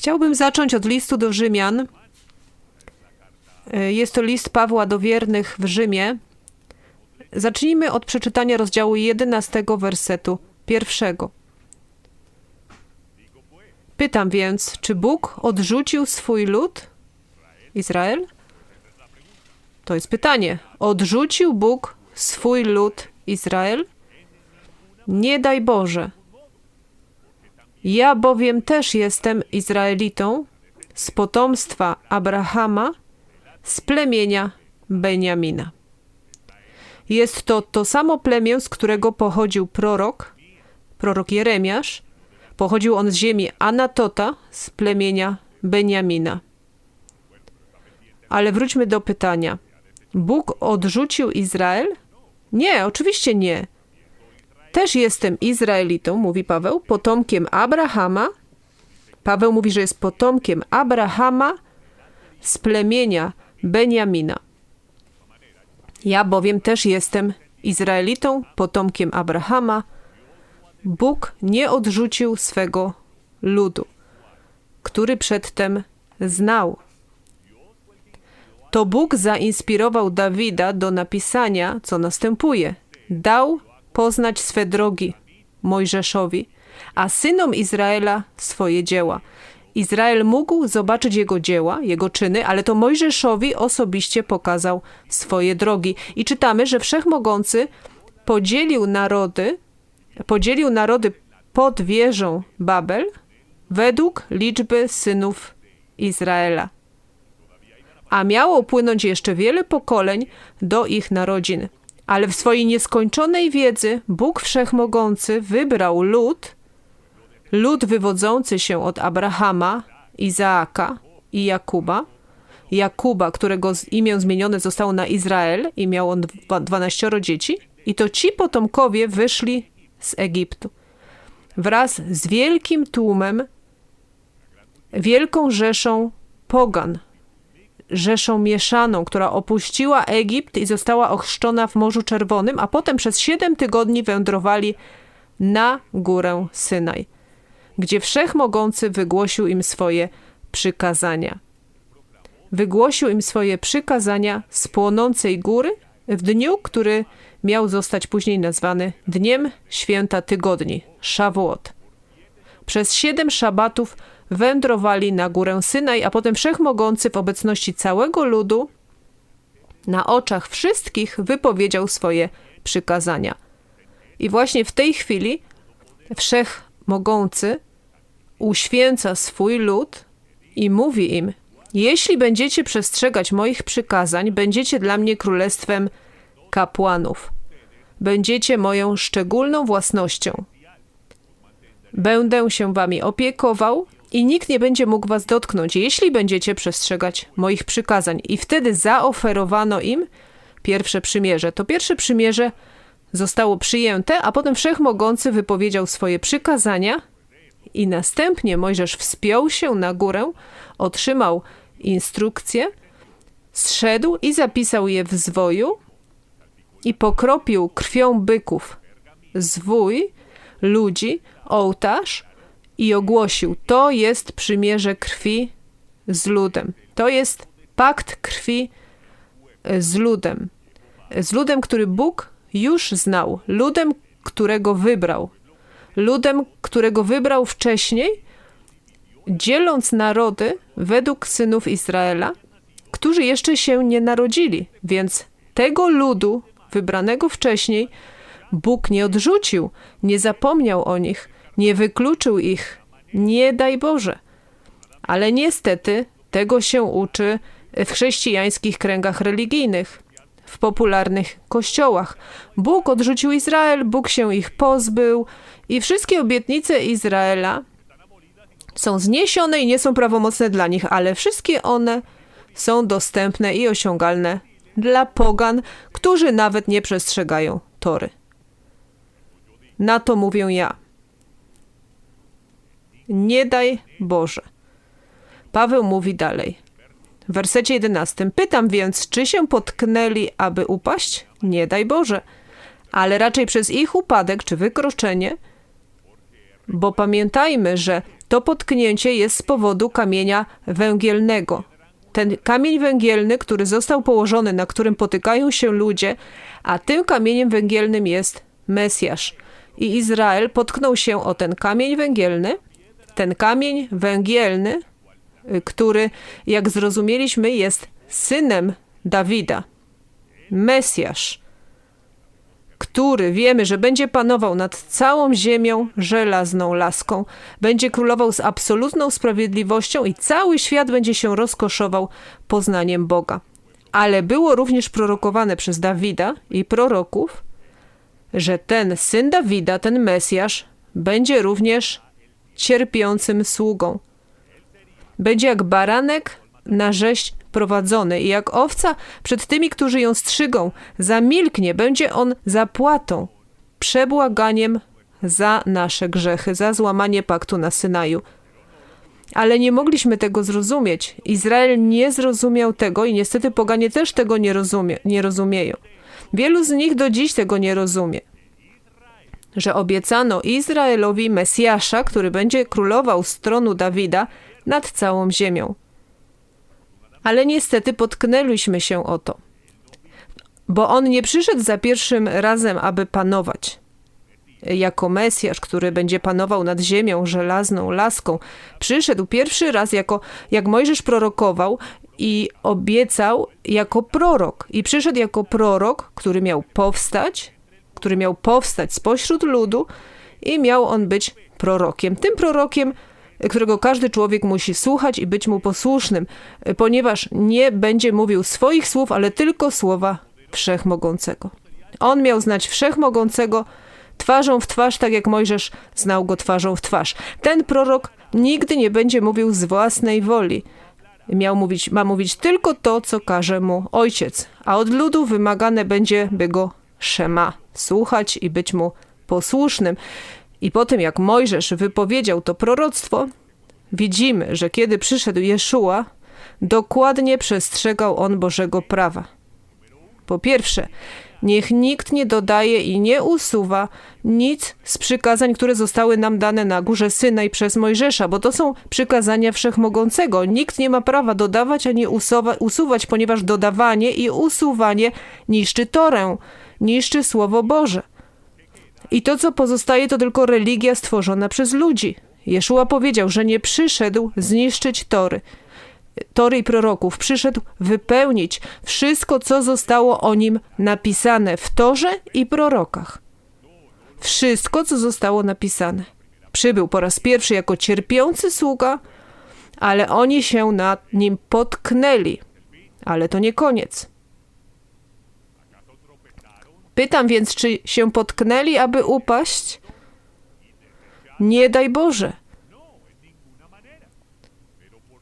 Chciałbym zacząć od listu do Rzymian. Y, Jest to list Pawła do wiernych w Rzymie. Zacznijmy od przeczytania rozdziału 11 wersetu pierwszego. Pytam więc, czy Bóg odrzucił swój lud, Izrael? To jest pytanie. Odrzucił Bóg swój lud, Izrael? Nie daj Boże. Ja bowiem też jestem Izraelitą z potomstwa Abrahama, z plemienia Beniamina. Jest to to samo plemię, z którego pochodził prorok, prorok Jeremiasz. Pochodził on z ziemi Anatota, z plemienia Beniamina. Ale wróćmy do pytania. Bóg odrzucił Izrael? Nie, oczywiście nie. Też jestem Izraelitą, mówi Paweł, potomkiem Abrahama. Paweł mówi, że jest potomkiem Abrahama z plemienia Beniamina. Ja bowiem też jestem Izraelitą, potomkiem Abrahama. Bóg nie odrzucił swego ludu, który przedtem znał. To Bóg zainspirował Dawida do napisania, co następuje. Dał poznać swe drogi Mojżeszowi, a synom Izraela swoje dzieła. Izrael mógł zobaczyć jego dzieła, jego czyny, ale to Mojżeszowi osobiście pokazał swoje drogi. I czytamy, że Wszechmogący podzielił narody, podzielił narody pod wieżą Babel według liczby synów Izraela. A miało płynąć jeszcze wiele pokoleń do ich narodzin. Ale w swojej nieskończonej wiedzy Bóg Wszechmogący wybrał lud, lud wywodzący się od Abrahama, Izaaka i Jakuba. Jakuba, którego imię zmienione zostało na Izrael i miał on dwa- 12 dzieci. I to ci potomkowie wyszli z Egiptu. Wraz z wielkim tłumem, wielką rzeszą pogan, rzeszą mieszaną, która opuściła Egipt i została ochrzczona w Morzu Czerwonym, a potem przez siedem tygodni wędrowali na górę Synaj, gdzie Wszechmogący wygłosił im swoje przykazania. Wygłosił im swoje przykazania z płonącej góry w dniu, który miał zostać później nazwany Dniem Święta Tygodni, Szawłot. Przez siedem szabatów wędrowali na górę Synaj, a potem Wszechmogący w obecności całego ludu na oczach wszystkich wypowiedział swoje przykazania. I właśnie w tej chwili Wszechmogący uświęca swój lud i mówi im: Jeśli będziecie przestrzegać moich przykazań, będziecie dla mnie królestwem kapłanów. Będziecie moją szczególną własnością. Będę się wami opiekował i nikt nie będzie mógł was dotknąć, jeśli będziecie przestrzegać moich przykazań. I wtedy zaoferowano im pierwsze przymierze. To pierwsze przymierze zostało przyjęte, a potem Wszechmogący wypowiedział swoje przykazania i następnie Mojżesz wspiął się na górę, otrzymał instrukcje, zszedł i zapisał je w zwoju i pokropił krwią byków zwój ludzi, ołtarz i ogłosił: To jest przymierze krwi z ludem. To jest pakt krwi e, z ludem. Z ludem, który Bóg już znał. Ludem, którego wybrał. Ludem, którego wybrał wcześniej, dzieląc narody według synów Izraela, którzy jeszcze się nie narodzili. Więc tego ludu, wybranego wcześniej, Bóg nie odrzucił, nie zapomniał o nich, nie wykluczył ich. Nie daj Boże. Ale niestety tego się uczy w chrześcijańskich kręgach religijnych, w popularnych kościołach. Bóg odrzucił Izrael, Bóg się ich pozbył i wszystkie obietnice Izraela są zniesione i nie są prawomocne dla nich, ale wszystkie one są dostępne i osiągalne dla pogan, którzy nawet nie przestrzegają Tory. Na to mówię ja. Nie daj Boże. Paweł mówi dalej. W wersecie 11. Pytam więc, czy się potknęli, aby upaść? Nie daj Boże. Ale raczej przez ich upadek czy wykroczenie, bo pamiętajmy, że To potknięcie jest z powodu kamienia węgielnego. Ten kamień węgielny, który został położony, na którym potykają się ludzie, a tym kamieniem węgielnym jest Mesjasz. I Izrael potknął się o ten kamień węgielny, ten kamień węgielny, y, który, jak zrozumieliśmy, jest synem Dawida. Mesjasz, który wiemy, że będzie panował nad całą ziemią żelazną laską, będzie królował z absolutną sprawiedliwością i cały świat będzie się rozkoszował poznaniem Boga. Ale było również prorokowane przez Dawida i proroków, że ten syn Dawida, ten Mesjasz, będzie również cierpiącym sługą. Będzie jak baranek na rzeź prowadzony i jak owca przed tymi, którzy ją strzygą, zamilknie, będzie on zapłatą, przebłaganiem za nasze grzechy, za złamanie paktu na Synaju. Ale nie mogliśmy tego zrozumieć. Izrael nie zrozumiał tego i niestety poganie też tego nie, rozumie, nie rozumieją. Wielu z nich do dziś tego nie rozumie. Że obiecano Izraelowi Mesjasza, który będzie królował z tronu Dawida nad całą ziemią. Ale niestety potknęliśmy się o to. Bo on nie przyszedł za pierwszym razem, aby panować. Jako Mesjasz, który będzie panował nad ziemią żelazną laską, przyszedł pierwszy raz jako, jak Mojżesz prorokował i obiecał jako prorok. I przyszedł jako prorok, który miał powstać, który miał powstać spośród ludu i miał on być prorokiem. Tym prorokiem, którego każdy człowiek musi słuchać i być mu posłusznym, ponieważ nie będzie mówił swoich słów, ale tylko słowa Wszechmogącego. On miał znać Wszechmogącego twarzą w twarz, tak jak Mojżesz znał go twarzą w twarz. Ten prorok nigdy nie będzie mówił z własnej woli. Miał mówić, ma mówić tylko to, co każe mu ojciec, a od ludu wymagane będzie, by go szema słuchać i być mu posłusznym. I po tym, jak Mojżesz wypowiedział to proroctwo, widzimy, że kiedy przyszedł Jeszua, dokładnie przestrzegał on Bożego prawa. Po pierwsze, niech nikt nie dodaje i nie usuwa nic z przykazań, które zostały nam dane na górze Synaj przez Mojżesza, bo to są przykazania Wszechmogącego. Nikt nie ma prawa dodawać ani usuwa, usuwać, ponieważ dodawanie i usuwanie niszczy Torę, niszczy Słowo Boże. I to, co pozostaje, to tylko religia stworzona przez ludzi. Jeszua powiedział, że nie przyszedł zniszczyć Tory. Tory i proroków. Przyszedł wypełnić wszystko, co zostało o nim napisane w Torze i prorokach. Wszystko, co zostało napisane. Przybył po raz pierwszy jako cierpiący sługa, ale oni się nad nim potknęli. Ale to nie koniec. Pytam więc, czy się potknęli, aby upaść? Nie daj Boże.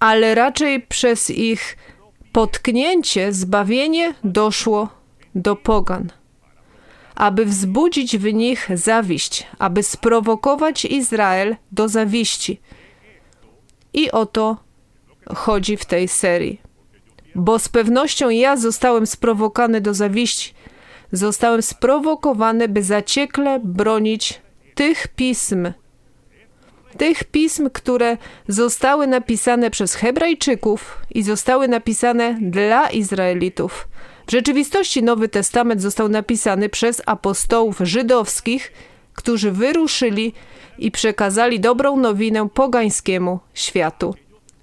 Ale raczej przez ich potknięcie zbawienie doszło do pogan. Aby wzbudzić w nich zawiść, aby sprowokować Izrael do zawiści. I o to chodzi w tej serii. Bo z pewnością ja zostałem sprowokany do zawiści zostałem sprowokowany, by zaciekle bronić tych pism, tych pism, które zostały napisane przez Hebrajczyków i zostały napisane dla Izraelitów. W rzeczywistości Nowy Testament został napisany przez apostołów żydowskich, którzy wyruszyli i przekazali dobrą nowinę pogańskiemu światu.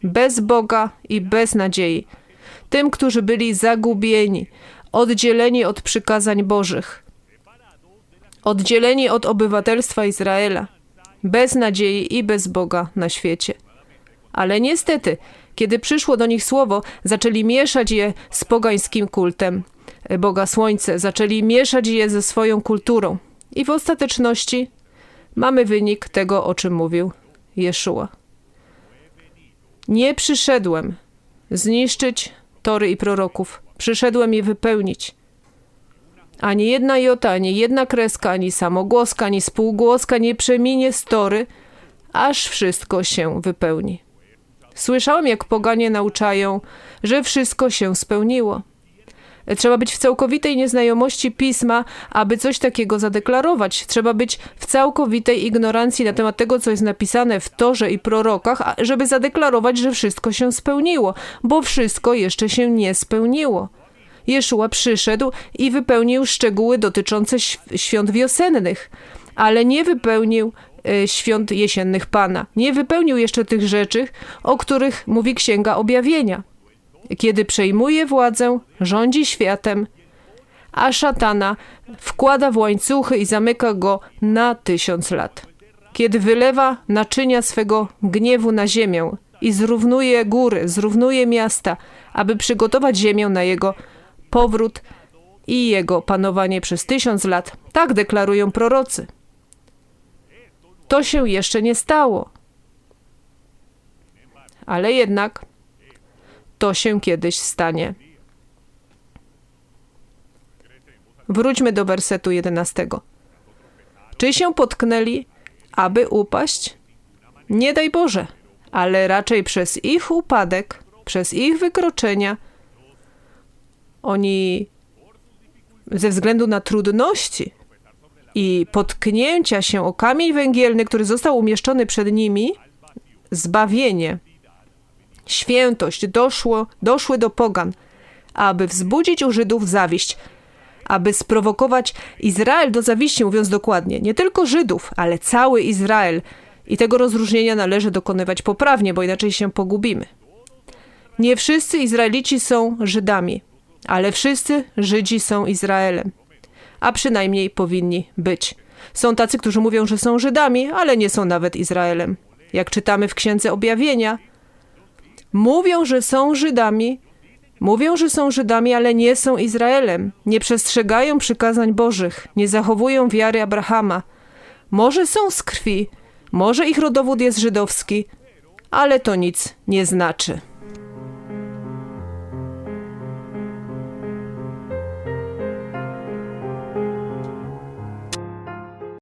Bez Boga i bez nadziei. Tym, którzy byli zagubieni, oddzieleni od przykazań Bożych, oddzieleni od obywatelstwa Izraela, bez nadziei i bez Boga na świecie. Ale niestety, kiedy przyszło do nich słowo, zaczęli mieszać je z pogańskim kultem Boga Słońce, zaczęli mieszać je ze swoją kulturą. I w ostateczności mamy wynik tego, o czym mówił Jeszua. Nie przyszedłem zniszczyć tory i proroków. Przyszedłem je wypełnić. Ani jedna jota, ani jedna kreska, ani samogłoska, ani spółgłoska nie przeminie story, aż wszystko się wypełni. Słyszałem, jak poganie nauczają, że wszystko się spełniło. Trzeba być w całkowitej nieznajomości pisma, aby coś takiego zadeklarować. Trzeba być w całkowitej ignorancji na temat tego, co jest napisane w Torze i prorokach, żeby zadeklarować, że wszystko się spełniło, bo wszystko jeszcze się nie spełniło. Jeszua przyszedł i wypełnił szczegóły dotyczące św- świąt wiosennych, ale nie wypełnił e, świąt jesiennych Pana. Nie wypełnił jeszcze tych rzeczy, o których mówi Księga Objawienia. Kiedy przejmuje władzę, rządzi światem, a szatana wkłada w łańcuchy i zamyka go na tysiąc lat. Kiedy wylewa naczynia swego gniewu na ziemię i zrównuje góry, zrównuje miasta, aby przygotować ziemię na jego powrót i jego panowanie przez tysiąc lat. Tak deklarują prorocy. To się jeszcze nie stało. Ale jednak to się kiedyś stanie. Wróćmy do wersetu 11. Czy się potknęli, aby upaść? Nie daj Boże, ale raczej przez ich upadek, przez ich wykroczenia, oni ze względu na trudności i potknięcia się o kamień węgielny, który został umieszczony przed nimi, zbawienie, świętość doszło, doszły do pogan, aby wzbudzić u Żydów zawiść, aby sprowokować Izrael do zawiści, mówiąc dokładnie, nie tylko Żydów, ale cały Izrael. I tego rozróżnienia należy dokonywać poprawnie, bo inaczej się pogubimy. Nie wszyscy Izraelici są Żydami, ale wszyscy Żydzi są Izraelem, a przynajmniej powinni być. Są tacy, którzy mówią, że są Żydami, ale nie są nawet Izraelem. Jak czytamy w Księdze Objawienia, mówią, że są Żydami, mówią, że są Żydami, ale nie są Izraelem. Nie przestrzegają przykazań Bożych, nie zachowują wiary Abrahama. Może są z krwi, może ich rodowód jest żydowski, ale to nic nie znaczy.